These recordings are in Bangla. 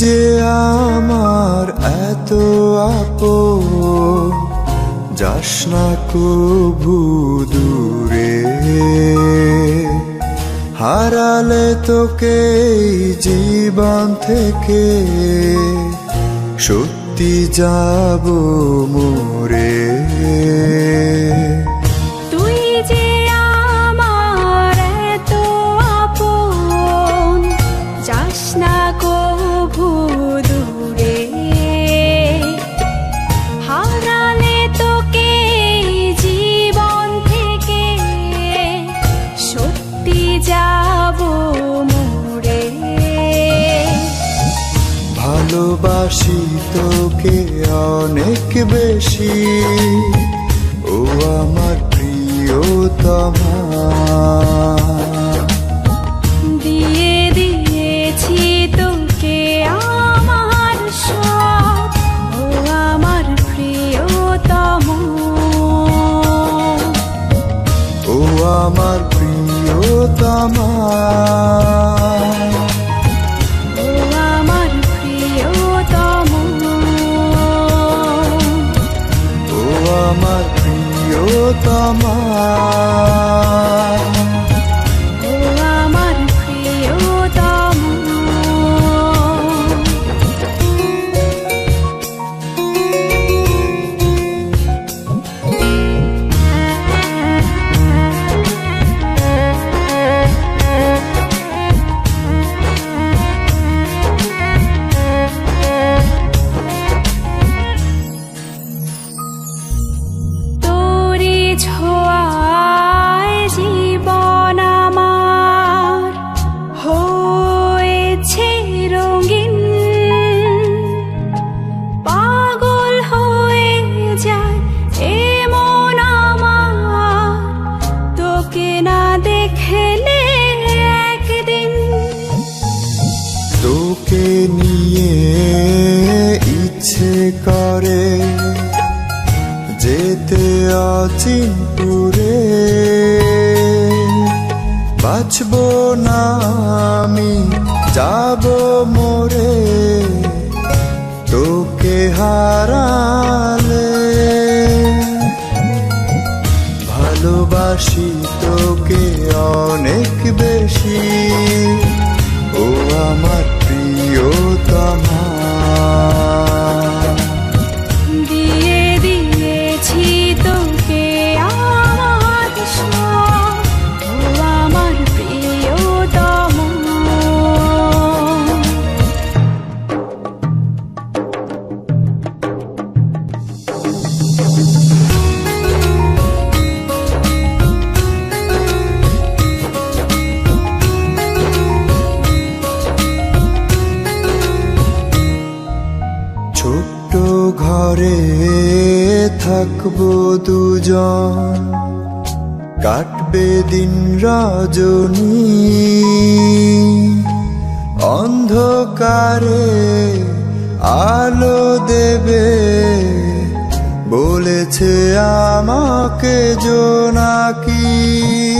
যে আমার এত আপন যাস না দূরে। হারালে তোকে জীবন থেকে সত্যি যাব মোরে। ভালোবাসি তোকে অনেক বেশি। ও আমার প্রিয়তমা। দিয়ে দিয়েছি তোকে আমার সব। ও আমার প্রিয়তম। ও আমার প্রিয়তমা। প্রিয়তমা তোকে না দেখলে একদিন। তোকে নিয়ে ইচ্ছে করে যেতে অচিনপুরে বাঁচব না ভালোবাসি তোকে অনেক বেশি। থাকব দুজন। কাটবে দিন রজনী। অন্ধকারে আলো দেবে বলেছে আমাকে জোনাকি।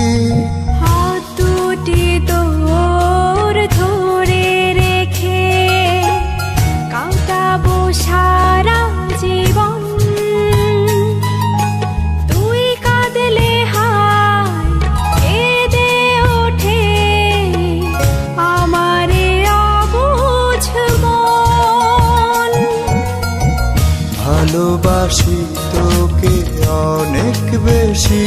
ভালোবাসি তোকে অনেক বেশি।